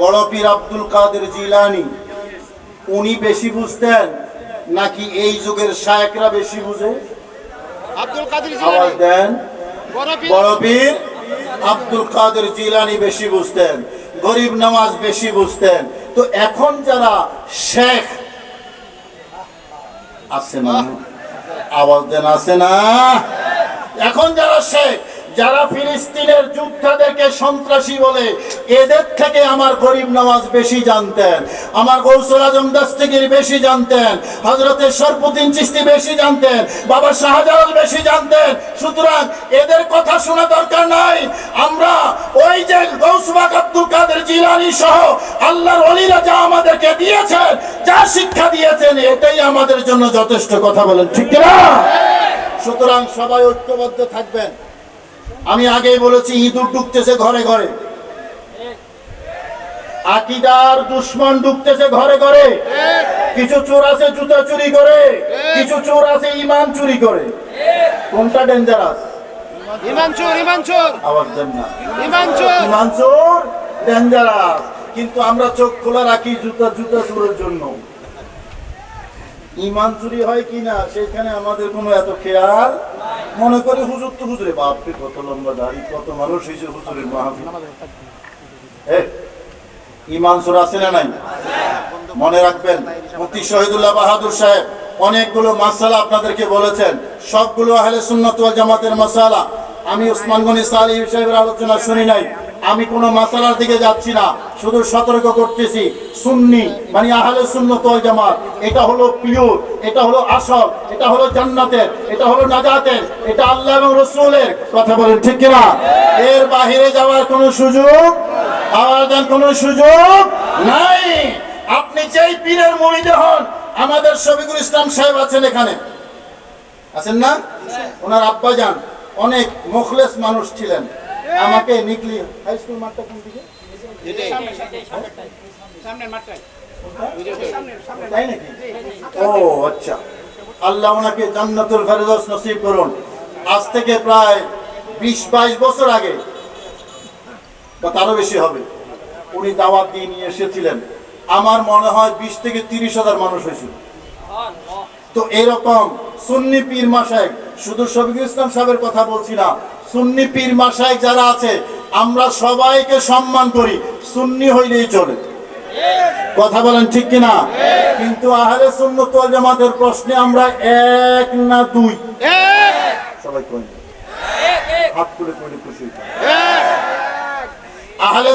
বড় পীর আব্দুল কাদের জিলানি। উনি বেশি বুঝতেন নাকি এই যুগের শায়করা বেশি বুঝে? আব্দুল কাদের আওয়াজ দেন। বড় পীর। আব্দুল কাদের জিলানি বেশি বুঝতেন গরিব নামাজ বেশি বুঝতেন। তো এখন যারা শেখ আছে না? আওয়াজ দেন আছে না? এখন যারা শেখ যারা ফিলিস্তিনের যোদ্ধাদেরকে সন্ত্রাসী বলে, এদের থেকে আমার গরিব নামাজ বেশি জানতেন। আমার গৌসুল আজম দস্তগির বেশি জানতেন। হজরতের সরপুদ্দিন চিস্তি বেশি জানতেন। বাবা শাহজালাল বেশি জানতেন। সুতরাং এদের কথা শোনা দরকার নাই। আমরা ওই যে গৌসবাক আব্দুল কাদের জিলানি সহ আল্লাহর অলিরা যা আমাদেরকে দিয়েছেন, যা শিক্ষা দিয়েছেন, এটাই আমাদের জন্য যথেষ্ট কথা বলেন। ঠিক না সুতরাং সবাই ঐক্যবদ্ধ থাকবেন। আমি আগেই বলেছি ইঁদুর ঢুকতেছে ঘরে ঘরে। আকিদার দুশ্মন ঢুকতেছে ঘরে ঘরে। কিছু চোর আছে জুতা চুরি করে কিছু চোর আছে ইমান চুরি করে। কোনটা ডেঞ্জারাস ইমান চোর ইমান চোর। আওয়াজ দেন না। ইমান চোর। ইমান চোর ডেঞ্জারাস কিন্তু আমরা চোখ খোলা রাখি জুতা জুতা চোরের জন্য। ইমান চুরি হয় কিনা, সেখানে আমাদের কোনো এত খেয়াল? মনে করি হুজুর তো হুজুরে, বাপরে, কত লম্বা দাড়ি, কত মানুষ হয়েছে হুজুরের মাহফিল। ইমান চোর আছে না নাই? মনে রাখবেন, মুফতি শহীদুল্লাহ বাহাদুর সাহেব অনেকগুলো মাসালা আপনাদেরকে বলেছেন। সবগুলো আহলে সুন্নাত জামাতের মাসালা। আমি ওসমান গনি সাহেবের আলোচনা শুনি নাই। আমি কোনো মাসালার দিকে যাচ্ছি না, শুধু সতর্ক করতেছি। সুন্নি মানে আহলে সুন্নাত ওয়াল জামাত, এটা হলো পিওর, এটা হলো আসল, এটা হলো জান্নাতের, এটা হলো নাজাতের, এটা আল্লাহ এবং রসুলের। কথা বলেন ঠিক কিনা? এর বাহিরে যাওয়ার কোনো সুযোগ আওয়াজ দেন কোনো সুযোগ নাই। আপনি যেই পীরের মরিদে হন, আমাদের শফিকুল ইসলাম সাহেব আছেন এখানে। আছেন না? ওনার আব্বা যান। অনেক মুখলেস মানুষ ছিলেন। আমাকে নিকলি হাই স্কুল মাঠটা কোন দিকে? তাই নাকি? ও আচ্ছা। আল্লাহ ওনাকে জান্নাতুল ফেরদৌস নসিব করুন। আজ থেকে প্রায় বিশ বাইশ বছর আগে বা তারও বেশি হবে উনি দাওয়াত দিয়ে নিয়ে এসেছিলেন। আমার মনে হয় বিশ থেকে তিরিশ হাজার মানুষ হয়েছিল। তো এরকম সুন্নি পীর মাসায় শুধু শফিকুল ইসলাম সাহেবের কথা বলছি না সুন্নি পীর মাসায় যারা আছে, আমরা সবাইকে সম্মান করি। সুন্নি হইলেই চলে। কথা বলেন ঠিক কিনা? কিন্তু ওয়াল জামাতের প্রশ্নে আমরা এক না দুই। আহলে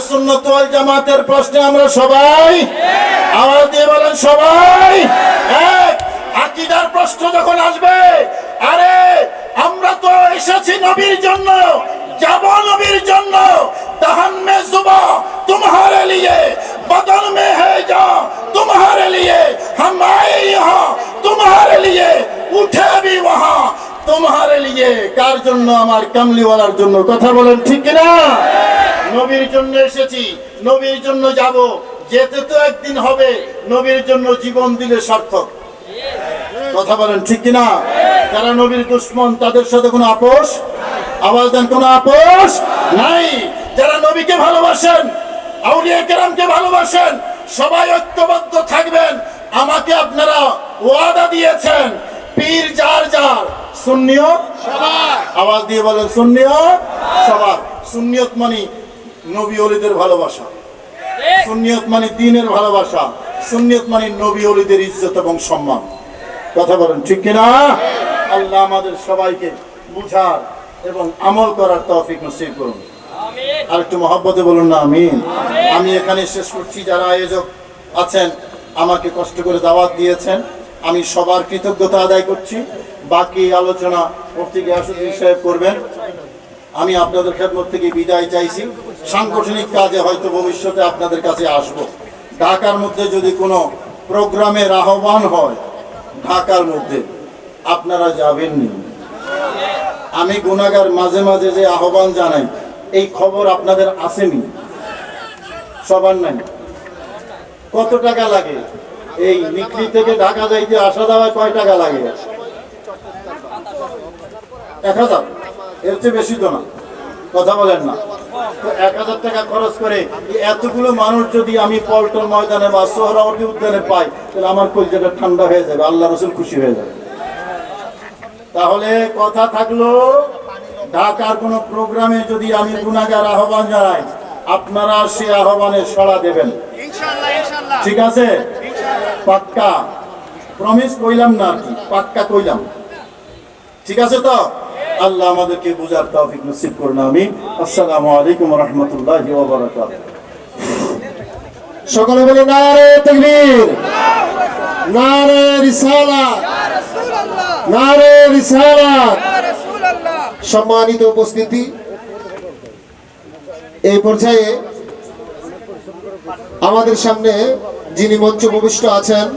জামাতের প্রশ্নে আমরা সবাই আওয়াজ দিয়ে বলেন সবাই প্রশ্ন যখন আসবে, আরে নবীর জন্য, যাব নবীর জন্য দহন মে জুবা তুমারে লিয়ে, বদন মে হে যা তোমারে লিয়ে, হাম আয়ে ইহা তুমারে লিয়ে, উঠে ভি ওহা তোমারে লিয়ে, কার জন্য? আমার কামলিওয়ালার জন্য। কথা বলেন ঠিক না নবীর জন্য এসেছি, নবীর জন্য যাব, যেতে তো একদিন হবে, নবীর জন্য জীবন দিলে সার্থক। কথা বলেন ঠিক কিনা? যারা নবীর দুশ্মন, তাদের সাথে কোনো আপোষ? আওয়াজ দেন কোনো আপোষ? নাই। যারা নবীকে ভালোবাসেন আউলিয়া কেরামকে ভালোবাসেন সবাই ঐক্যবদ্ধ থাকবেন। আমাকে আপনারা ওয়াদা দিয়েছেন পীর যার যার। সুন্নিয়ত? সবাই আওয়াজ দিয়ে বলেন সুন্নিয়ত? সবার। সুন্নিয়ত মানে নবী অলিদের ভালোবাসা। সুন্নিয়ত মানে দিনের ভালোবাসা। সুন্নিয়ত মানে নবী অলিদের ইজ্জত এবং সম্মান। কথা বলেন ঠিক কিনা? আল্লাহ আমাদের সবাইকে বুঝার এবং আমল করার তৌফিক নসিব করুন। আর একটু মহব্বতে বলুন না আমিন। আমি এখানে শেষ করছি যারা আয়োজক আছেন আমাকে কষ্ট করে দাওয়াত দিয়েছেন। আমি সবার কৃতজ্ঞতা আদায় করছি। বাকি আলোচনা মুফতি গিয়াসুদ্দিন সাহেব করবেন। আমি আপনাদের খেদমত থেকে বিদায় চাইছি। সাংগঠনিক কাজে হয়তো ভবিষ্যতে আপনাদের কাছে আসব। ঢাকার মধ্যে যদি কোনো প্রোগ্রামের আহ্বান হয় ঢাকার মধ্যে আপনারা যাবেন যাবেননি। আমি গুনাগার মাঝে মাঝে যে আহ্বান জানাই, এই খবর আপনাদের আসেনি। সবার নাই। কত টাকা লাগে? এই নিকলি থেকে ঢাকা যাইতে আসা যাওয়ায় কয় টাকা লাগে? এক হাজার? এর চেয়ে বেশি তো না। কথা বলেন না। তো এক হাজার টাকা খরচ করে এতগুলো মানুষ যদি আমি পল্টন ময়দানে বা সোহরাওয়ার্দী উদ্যানে পাই, তাহলে আমার কলজাটা ঠান্ডা হয়ে যাবে, আল্লাহ রসুল খুশি হয়ে যাবে। তাহলে কথা থাকল ঢাকার কোনো প্রোগ্রামে যদি আমি গুণাগার আহ্বান জানাই আপনারা সে আহ্বানে সাড়া দেবেন। ঠিক আছে? পাক্কা। প্রমিস কইলাম না আর কি পাক্কা কইলাম। ঠিক আছে তো? আল্লাহ আমাদেরকে বুঝার তৌফিক নসিব করুন আমি আসসালামু আলাইকুম রহমতুল্লাহ সকলে বলে নারে তকবীর নারে রিসালাত। সম্মানিত উপস্থিতি। এই পর্যায়ে আমাদের সামনে যিনি মঞ্চ উপবিষ্ট আছেন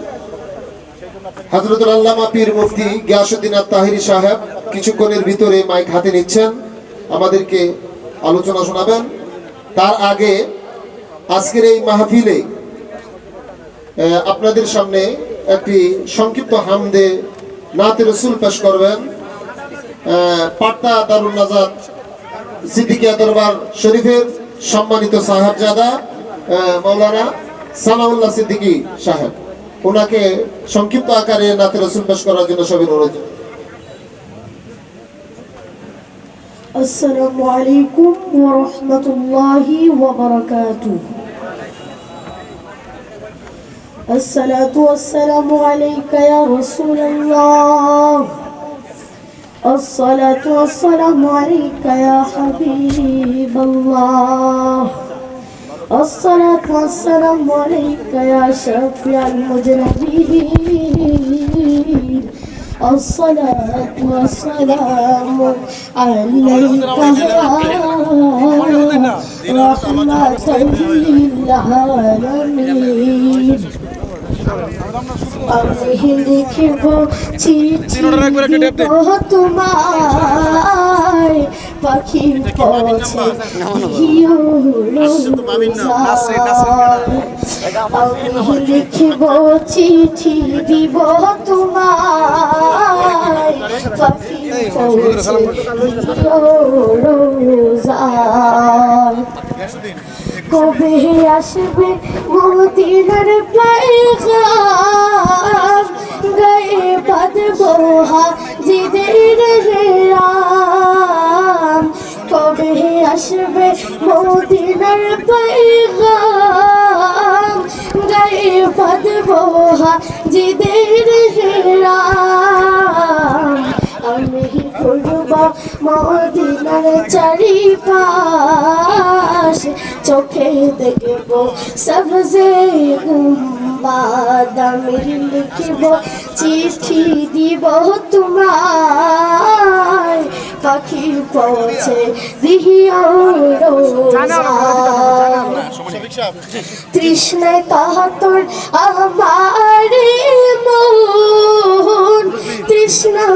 হজরতুল আল্লামা পীর মুফতি গিয়াসুদ্দিন তাহিরি সাহেব কিছুক্ষণের ভিতরে মাইক হাতে নিচ্ছেন আমাদেরকে আলোচনা শোনাবেন। তার আগে আজকের এই মাহফিলে আপনাদের সামনে একটি সংক্ষিপ্ত হামদে নাতে রসুল পেশ করবেন আহ, পাটনা দারুল নাজাদ সিদ্দিকিয়া দরবার শরীফের সম্মানিত সাহেবজাদা আহ, মৌলানা সানাউল্লাহ সিদ্দিকী সাহেব ওনাকে সংক্ষিপ্ত আকারে নাতে রসুল পেশ করার জন্য সবাই অনুরোধ السلام عليكم ورحمة الله وبركاته الصلاة والسلام عليك يا رسول الله. الصلاة والسلام عليك يا حبيب الله. الصلاة والسلام عليك يا شفيع المجرمين. الصلاة والسلام عليك يا رحمة للعالمين. আমি লিখিব চিঠি দিব তোমায় পাখি আমি লিখিব চিঠি দিব তোমায় পাখি রোজায় কবে আসবে মদিনার পায়গাম? গায়ে বাঁধবো হাজিদের রাম। কবে আসবে মদিনার পায়গাম? গায়ে বাঁধবো হাজিদের রাম। মদিনার চারিপাশ চোখে দেখব সবজে গুম্বাদ আমি লিখিব চিঠি দিব তোমায়। পাখি পৌঁছে রোজায় তৃষ্ণায় কাহাতর আমার মন তৃষ্ণা